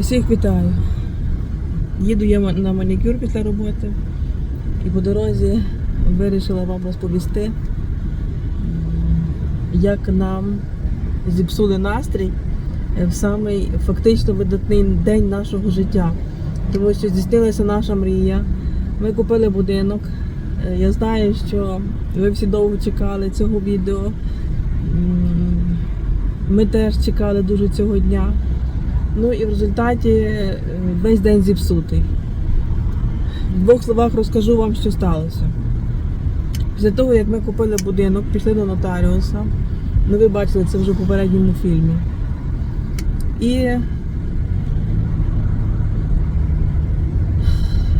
Усіх вітаю. Їду я на манікюр після роботи і по дорозі вирішила вам розповісти, як нам зіпсули настрій в самий фактично видатний день нашого життя. Тому що здійснилася наша мрія. Ми купили будинок. Е, Я знаю, що ви всі довго чекали цього відео. Ми теж чекали дуже цього дня. Ну і в результаті е, весь день зіпсутий. В двох словах розкажу вам, що сталося. Після того, як ми купили будинок, пішли до нотаріуса. Ну, ви бачили це вже в попередньому фільмі. І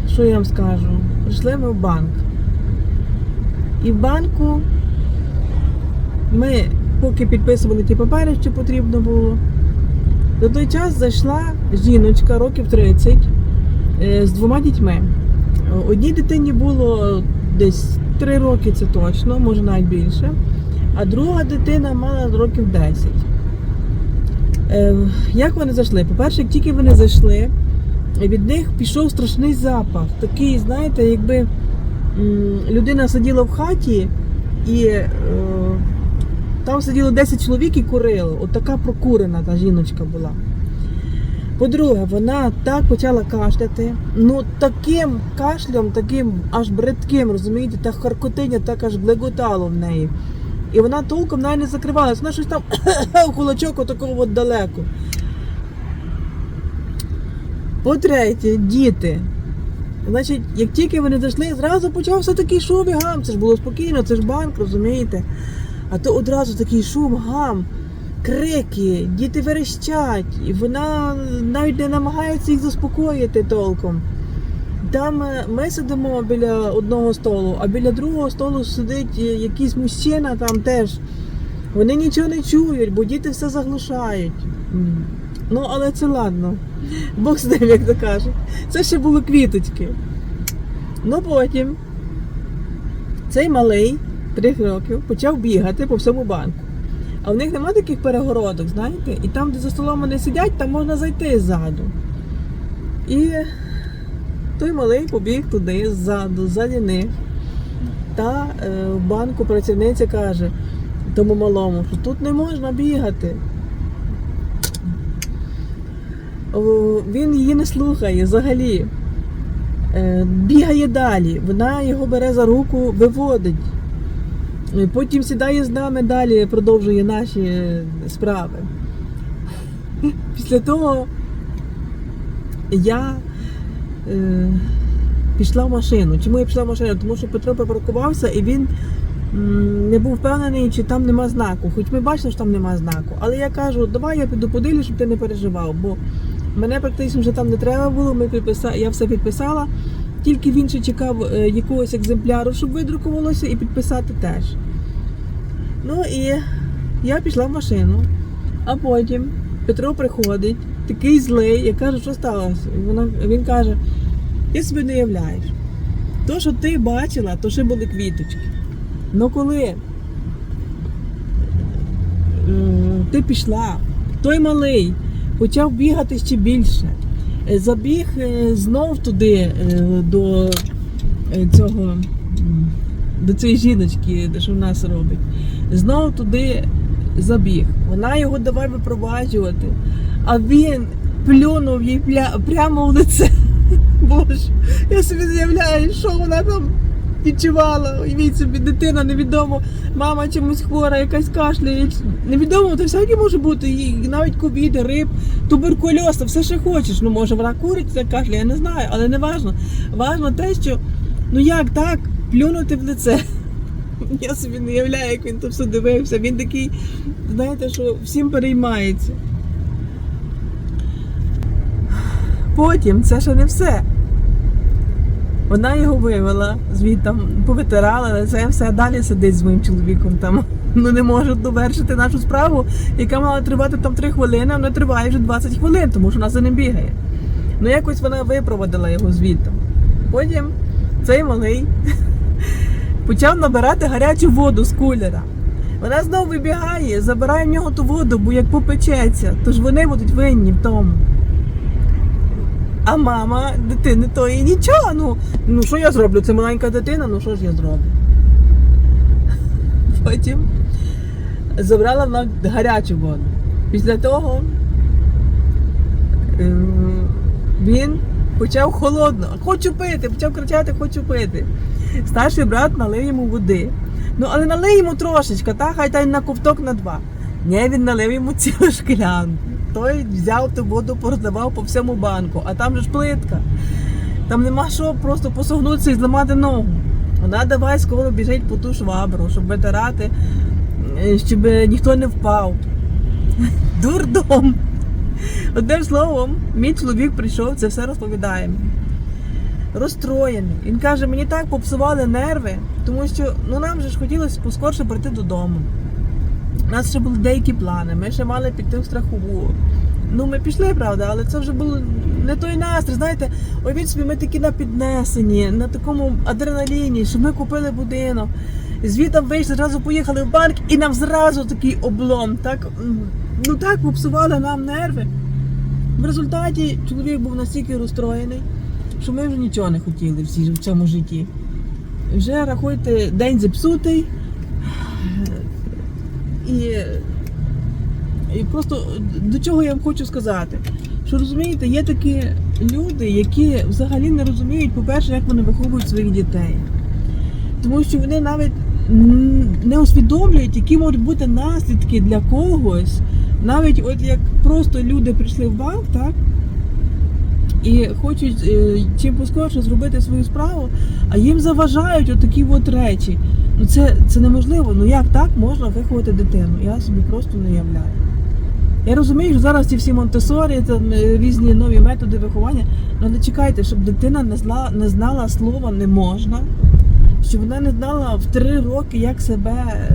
що я вам скажу? Прийшли ми в банк. І в банку ми, поки підписували ті папери, що потрібно було, до той час зайшла жіночка років 30 е, з двома дітьми. Одній дитині було десь 3 роки, це точно, може навіть більше. А друга дитина мала років 10. Е, Як вони зайшли? По-перше, як тільки вони зайшли, від них пішов страшний запах. Такий, знаєте, якби людина сиділа в хаті і е, там сиділо 10 чоловік і курили. От така прокурена та жіночка була. По-друге, вона так почала кашляти. Ну таким кашлем, таким аж бридким, розумієте, та харкотиня так аж глеготало в неї. І вона толком навіть не закривалась. Вона щось там кулачок отакого от далеко. По-третє, діти. Значить, як тільки вони зайшли, зразу почався такий шум і гам. Це ж було спокійно, це ж банк, розумієте? А то одразу такий шум, гам, крики, діти верещать, і вона навіть не намагається їх заспокоїти толком. Там е, ми сидимо біля одного столу, а біля другого столу сидить е, якийсь мужчина там теж. Вони нічого не чують, бо діти все заглушають. Ну, але це ладно. Бог з ним, як то кажуть. Це ще були квіточки. Ну потім цей малий, 3 років, почав бігати по всьому банку. А в них немає таких перегородок, знаєте? І там, де за столом вони сидять, там можна зайти ззаду. І той малий побіг туди, ззаду, ззаді них. Та е, в банку працівниця каже тому малому, що тут не можна бігати. Він її не слухає взагалі. Е, бігає далі. Вона його бере за руку, виводить. Е, Потім сідає з нами далі, продовжує наші е, справи. Після того я е, пішла в машину. Чому я пішла в машину? Тому що Петро припаркувався і він не був впевнений, чи там нема знаку. Хоч ми бачили, що там нема знаку. Але я кажу, давай я піду подивлюсь, щоб ти не переживав. Бо мене практично вже там не треба було. Ми підписа... Я все підписала. Тільки він ще чекав е, якогось екземпляру, щоб видрукувалося, і підписати теж. Ну і я пішла в машину, а потім Петро приходить, такий злий, я кажу, що сталося? Вона, він каже: ти собі не уявляєш. То, що ти бачила, то ще були квіточки. Ну коли ти пішла, той малий почав бігати ще більше. Е, Забіг е, знов туди е, до цього, до цієї жіночки, що в нас робить. Знов туди забіг. Вона його давай випроваджувати, а він плюнув їй прямо в лице. Боже, я собі уявляю, що вона там відчувала. Уявіть собі, дитина невідомо, мама чимось хвора, якась кашляє. Невідомо, то всяке може бути. І навіть ковід, риб, туберкульоз, та все ще хочеш. Ну, може, вона курить, це кашляє, я не знаю, але не важно. Важно те, що ну як так, плюнути в лице. Я собі не уявляю, як він то все дивився. Він такий, знаєте, що всім переймається. Потім це ще не все. Вона його вивела, звідти повитирала лице, все далі сидить з моїм чоловіком там. Ну не може довершити нашу справу, яка мала тривати там 3 хвилини, а вона триває вже 20 хвилин, тому що вона за ним бігає. Ну якось вона випроводила його звідти. Потім цей малий почав набирати гарячу воду з кулера. Вона знову вибігає, забирає в нього ту воду, бо як попечеться, то ж вони будуть винні в тому. А мама дитини тої нічого. Ну, ну що я зроблю? Це маленька дитина, ну що ж я зроблю? Потім забрала вона гарячу воду. Після того ем, він почав холодно, хочу пити, почав кричати, хочу пити. Старший брат налив йому води. Ну, але налив йому трошечки, та, хай та й на ковток на два. Ні, він налив йому цілу шклянку. Той взяв ту воду, порозливав по всьому банку, а там же ж плитка. Там нема що просто посогнутися і зламати ногу. Вона давай скоро біжить по ту швабру, щоб витирати, е, щоб ніхто не впав. Дурдом. Одним словом, мій чоловік прийшов, це все розповідає. Розстроєний. Він каже, мені так попсували нерви, тому що ну, нам же ж хотілося поскорше прийти додому. У нас ще були деякі плани, ми ще мали піти в страхову. Ну, ми пішли, правда, але це вже був не той настрій. Знаєте, уявіть собі, ми такі на піднесенні, на такому адреналіні, що ми купили будинок. Звідти вийшли, зразу поїхали в банк і нам зразу такий облом. Так, ну так попсували нам нерви. В результаті чоловік був настільки розстроєний, що ми вже нічого не хотіли всі в цьому житті. Вже рахуйте, день зіпсутий. І, і просто до чого я вам хочу сказати? Що розумієте, є такі люди, які взагалі не розуміють, по-перше, як вони виховують своїх дітей. Тому що вони навіть не усвідомлюють, які можуть бути наслідки для когось. Навіть от як просто люди прийшли в банк, так? І хочуть е, чим поскорше зробити свою справу, а їм заважають отакі от речі. Ну це, це неможливо. Ну як так можна виховати дитину? Я собі просто не уявляю. Я розумію, що зараз ці всі Монтесорі, там різні нові методи виховання. Але чекайте, щоб дитина не знала, не знала слова не можна, щоб вона не знала в три роки, як себе е,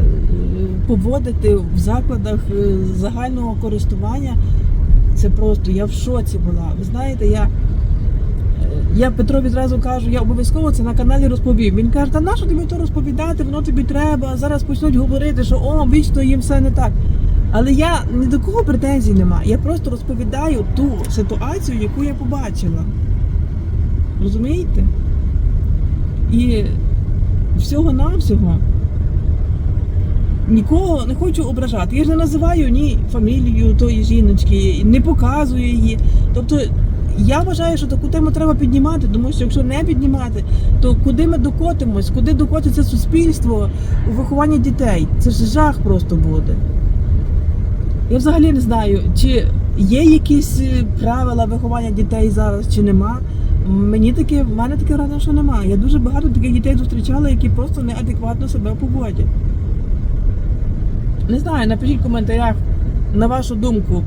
поводити в закладах е, загального користування. Це просто я в шоці була. Ви знаєте, я, я Петрові зразу кажу, я обов'язково це на каналі розповім. Він каже, та нащо тобі то розповідати, воно тобі треба. Зараз почнуть говорити, що о, вічно їм все не так. Але я ні до кого претензій нема. Я просто розповідаю ту ситуацію, яку я побачила. Розумієте? І всього-навсього нікого не хочу ображати. Я ж не називаю ні фамілію тої жіночки, не показую її. Тобто я вважаю, що таку тему треба піднімати, тому що якщо не піднімати, то куди ми докотимось, куди докотиться суспільство у вихованні дітей? Це ж жах просто буде. Я взагалі не знаю, чи є якісь е, правила виховання дітей зараз, чи нема. Мені таке, в мене таке враження, що немає. Я дуже багато таких дітей зустрічала, які просто неадекватно себе поводять. Не знаю, напишіть в коментарях, на вашу думку,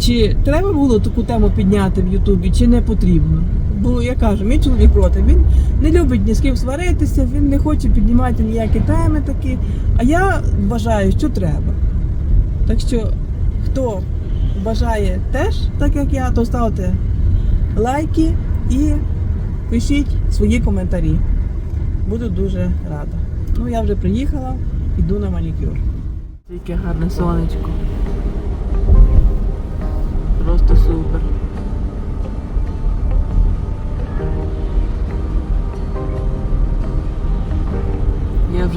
чи треба було таку тему підняти в Ютубі, чи не потрібно. Бо я кажу, мій чоловік проти. Він не любить ні з ким сваритися, він не хоче піднімати ніякі теми такі. А я вважаю, що треба. Так що, хто бажає теж, так як я, то ставте лайки і пишіть свої коментарі. Буду дуже рада. Ну, я вже приїхала, йду на манікюр. Яке гарне сонечко.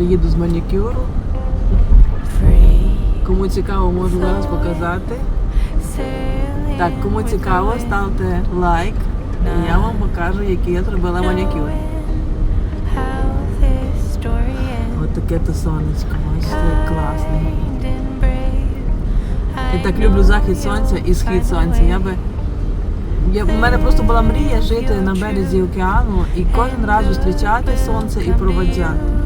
Вже їду з манікюру. Кому цікаво, можу зараз показати. Так, кому цікаво, ставте лайк. І я вам покажу, який я зробила манікюр. Ось таке то сонечко, бачите, як класно. Я так люблю захід сонця і схід сонця. Я би я, в мене просто була мрія жити на березі океану і кожен раз зустрічати сонце і проводжати.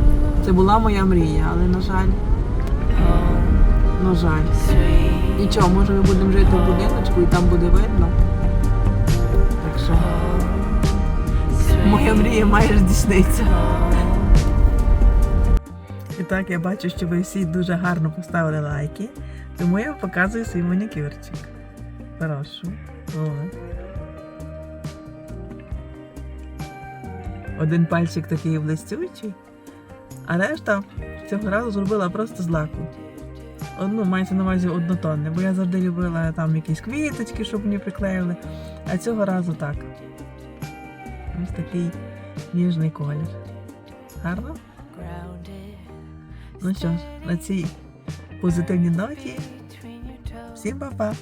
Це була моя мрія, але на жаль, на жаль. Нічого, може ми будемо жити в будиночку і там буде видно. Так що моя мрія має здійснитися. І так, я бачу, що ви всі дуже гарно поставили лайки, тому я показую свій манікюрчик. Прошу. Один пальчик такий блистючий, а решта цього разу зробила просто злаку. Ну, мається на увазі однотонне, бо я завжди любила там якісь квіточки, щоб мені приклеїли. А цього разу так. Ось такий ніжний колір. Гарно? Ну що ж, на цій позитивній ноті. Всім па-па!